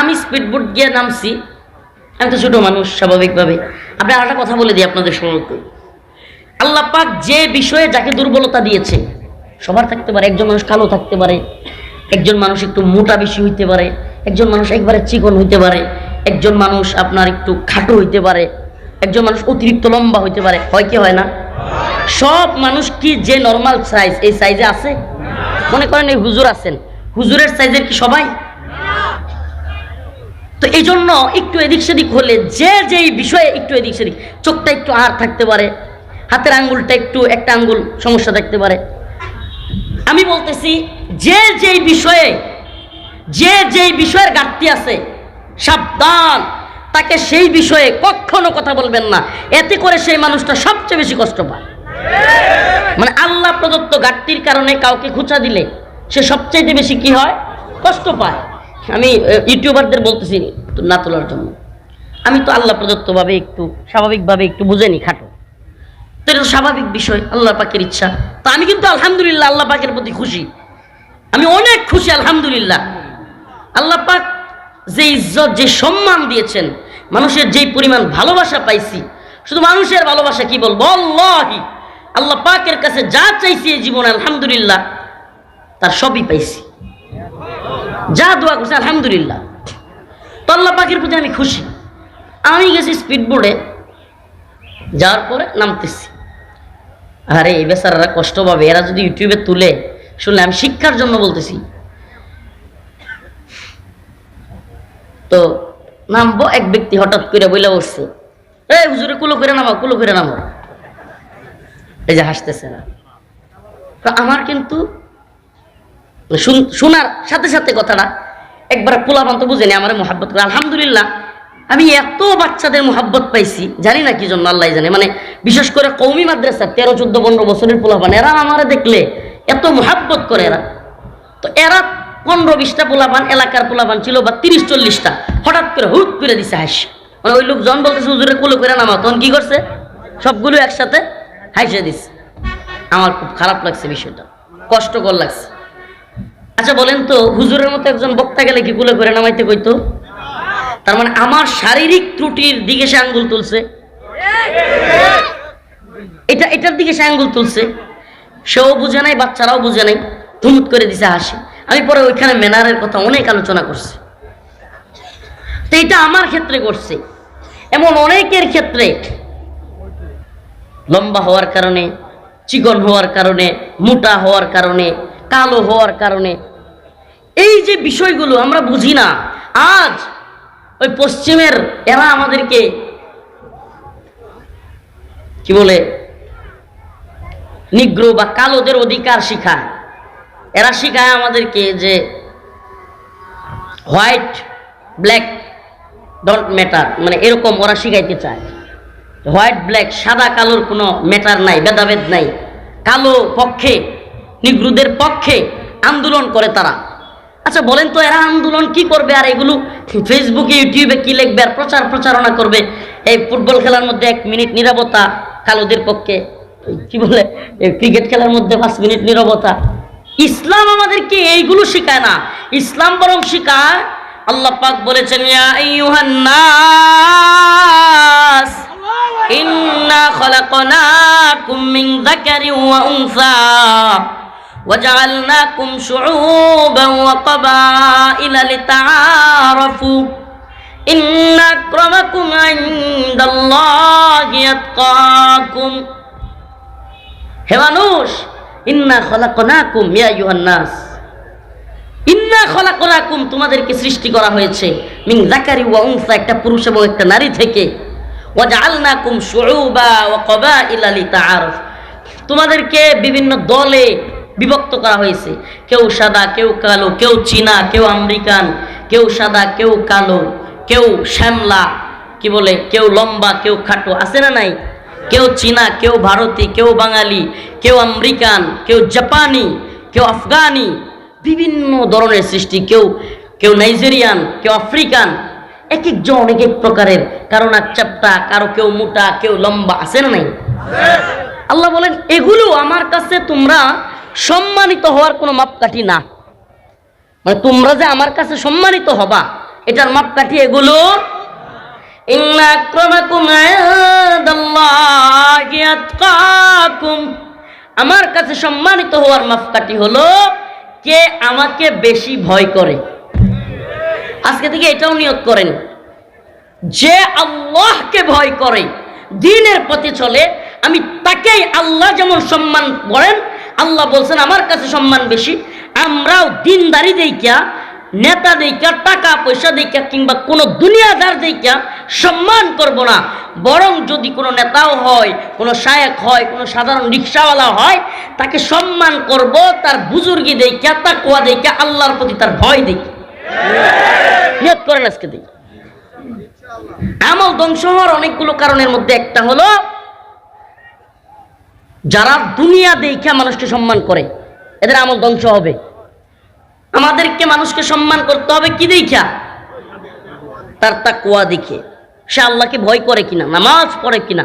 আমি স্পিডবোট গিয়ে নামছি। আমি তো ছোটো মানুষ, স্বাভাবিকভাবে। আপনি আর একটা কথা বলে দিই আপনাদের সম্পর্কে আল্লাহ পাক যে বিষয়ে যাকে দুর্বলতা দিয়েছে, সবার থাকতে পারে, একজন মানুষ কালো থাকতে পারে, একজন মানুষ একটু মোটা বেশি হইতে পারে, একজন মানুষ একবারে চিকন হইতে পারে, একজন মানুষ আপনার একটু খাটো হইতে পারে, একজন মানুষ অতিরিক্ত লম্বা হইতে পারে, হয় কি হয় না? সব মানুষ কি যে নর্মাল সাইজ এই সাইজে আছে? মনে করেন এই হুজুর আছেন। হুজুরের সাইজের কি সবাই? তো এই জন্য একটু এদিক সেদিক হলে যে যেই বিষয়ে একটু এদিক সেদিক, চোখটা একটু আর থাকতে পারে, হাতের আঙ্গুলটা একটু একটা আঙ্গুল সমস্যা থাকতে পারে। আমি বলতেছি, যে যেই বিষয়ে, যে যেই বিষয়ের ঘাটতি আছে, সাবধান। তাকে সেই বিষয়ে কখনো কথা বলবেন না। এতে করে সেই মানুষটা সবচেয়ে বেশি কষ্ট পায়। মানে আল্লাহ প্রদত্ত ঘাটতির কারণে কাউকে খুঁচা দিলে সে সবচাইতে বেশি কি হয়? কষ্ট পায়। আমি ইউটিউবারদের বলতেছি না তোলার জন্য। আমি তো আল্লাহ প্রদত্তভাবে একটু, স্বাভাবিকভাবে একটু বুঝেনি খাটো। তো এটা স্বাভাবিক বিষয়, আল্লাহ পাকের ইচ্ছা। তো আমি কিন্তু আলহামদুলিল্লাহ আল্লাহ পাকের প্রতি খুশি। আমি অনেক খুশি, আলহামদুলিল্লাহ। আল্লাহ পাক যে ইজ্জত, যে সম্মান দিয়েছেন, মানুষের যেই পরিমাণ ভালোবাসা পাইছি, শুধু মানুষের ভালোবাসা কি বলব? আল্লাহ পাকের কাছে যা চাইছি এই জীবনে, আলহামদুলিল্লাহ, তার সবই পাইছি। যা দোয়া করছি, আলহামদুলিল্লাহ। তল্লা পাখির প্রতি আমি খুশি। আমি গেছি স্পিডবোর্ডে, যাওয়ার পরে নামতেছি। আরে, এই বেচারারা কষ্ট পাবে। এরা যদি ইউটিউবে তুলে, শুনলে আমি শিক্ষার জন্য বলতেছি। তো নামবো, এক ব্যক্তি হঠাৎ করে বইলা বসছে এই হুজুরে, কুলো করে নামো কুলো করে নামো এই যে হাসতেছে না আমার কিন্তু শোনার সাথে সাথে কথাটা একবার পোলাপান তো বুঝেনি, আমার মোহাব্বত করে। আলহামদুলিল্লাহ, আমি এত বাচ্চাদের মোহাব্বত পাইছি, জানি না কি জন্য আল্লাহ জানে। মানে বিশেষ করে কৌমি মাদ্রাসা তেরো, চোদ্দ, পনেরো বছরের পোলাপান, এরা আমার দেখলে এত মোহাব্বত করে এরা। তো এরা পনেরো, বিশটা পোলাপান, এলাকার পোলাপান ছিল বা তিরিশ, চল্লিশটা, হঠাৎ করে হুট করে দিছে হাস মানে ওই লোকজন বলতেছে, হুজুরে কুলো করে নামা তখন কি করছে? সবগুলো একসাথে হাসে দিছে। আমার খুব খারাপ লাগছে বিষয়টা, কষ্টকর লাগছে। আচ্ছা বলেন তো, হুজুরের মতো একজন বক্তা গেলে কি কুলে করে নামাইতে কইতো? তার মানে আমার শারীরিক ত্রুটির দিকে সে আঙ্গুল তুলছে। এটা, এটার দিকে সে আঙ্গুল তুলছে। সেও বুঝে নাই, বাচ্চারাও বুঝে নাই। ধুমুত করে দিছে হাসি। আমি পরে ওইখানে ম্যানারের কথা অনেক আলোচনা করছি। তো এটা আমার ক্ষেত্রে করছে। এমন অনেকের ক্ষেত্রে লম্বা হওয়ার কারণে, চিকন হওয়ার কারণে, মোটা হওয়ার কারণে কালো হওয়ার কারণে। এই যে বিষয়গুলো আমরা বুঝি না, আজ ওই পশ্চিমের এরা আমাদেরকে কি বলে নিগ্র বা কালোদের অধিকার শিখায়। এরা শিখায় আমাদেরকে যে হোয়াইট, ব্ল্যাক ডোন্ট ম্যাটার মানে এরকম ওরা শিখাইতে চায়। হোয়াইট, ব্ল্যাক, সাদা, কালোর কোনো ম্যাটার নাই, ভেদাভেদ নাই। কালো পক্ষে নিগ্রুদের পক্ষে আন্দোলন করে তারা। আচ্ছা বলেন তো এরা আন্দোলন কি করবে আর এগুলো ফেসবুকে ইউটিউবে কি লিখবে আর প্রচার প্রচারণা করবে? এই ফুটবল খেলার মধ্যে এক মিনিট নিরাপত্তা কালোদের পক্ষে কি বলে ক্রিকেট খেলার মধ্যে পাঁচ মিনিট নিরবতা। ইসলাম আমাদেরকে এইগুলো শেখায় না। ইসলাম বরং শেখায়, আল্লাহ পাক বলেছেন ইন্না খলাকনাকুম মিন যাকারি ওয়া উনসা। وجعلناكم شعوبا وقبائل لتعارفوا إن أكرمكم عند الله يتقاكم হে মানুষ ইন্না খলাকনাকুম ইয়া আইয়ুহান নাস ইন্না খলাকনাকুম তোমাদেরকে সৃষ্টি করা হয়েছে মিন যাকারি ওয়া উনসা একটা পুরুষ এবং একটা নারী থেকে ওয়াজআলনাকুম শুউবা ওয়া কবাইলা লিতাআরুফ তোমাদেরকে বিভিন্ন দলে বিভক্ত করা হয়েছে। কেউ সাদা কেউ কালো কেউ চীনা কেউ আমেরিকান কেউ সাদা কেউ কালো কেউ শ্যামলা কি বলে কেউ লম্বা কেউ খাটো আছে না নাই? কেউ চীনা কেউ ভারতী কেউ বাঙালি কেউ আমেরিকান কেউ জাপানি কেউ আফগানি বিভিন্ন ধরনের সৃষ্টি কেউ কেউ নাইজেরিয়ান কেউ আফ্রিকান এক একজন এক এক প্রকারের কারও নাক চাপটা কারও কেউ মোটা কেউ লম্বা আছে না নাই? আল্লাহ বলেন এগুলো আমার কাছে তোমরা সম্মানিত হওয়ার কোনো মাপকাঠি না। মানে তোমরা যে আমার কাছে সম্মানিত হবা, এটার মাপকাঠি এগুলো? আমার কাছে সম্মানিত হওয়ার মাপকাঠি হলো, কে আমাকে বেশি ভয় করে। আজকে থেকে এটাও নিয়োগ করেন। যে আল্লাহকে ভয় করে, দিনের পথে চলে, আমি তাকেই আল্লাহ যেমন সম্মান করেন আল্লাহ বলছেন, আমার কাছে সম্মান বেশি। আমরাও দিনদারি দেইকা, নেতা দেইকা টাকা পয়সা দেইকা কিংবা কোনো দুনিয়াদার দেইকা সম্মান করব না। বরং যদি কোনো নেতাও হয়, কোনো শায়েক হয়, কোনো সাধারণ রিক্সাওয়ালা হয়, তাকে সম্মান করব, তার বুজুর্গি দেইকা তাকুয়া দেইকা, আল্লাহর প্রতি তার ভয় দেখি নিয়ত করেন আজকে দেখি আমল ধ্বংস হওয়ার অনেকগুলো কারণের মধ্যে একটা হলো যারা দুনিয়া দেখা মানুষকে সম্মান করে, এদের আমল ধ্বংস হবে। আমাদেরকে মানুষকে সম্মান করতে হবে কি দেখা? তার তা তাকুয়া দেখে। সে আল্লাহকে ভয় করে কিনা, নামাজ পড়ে কিনা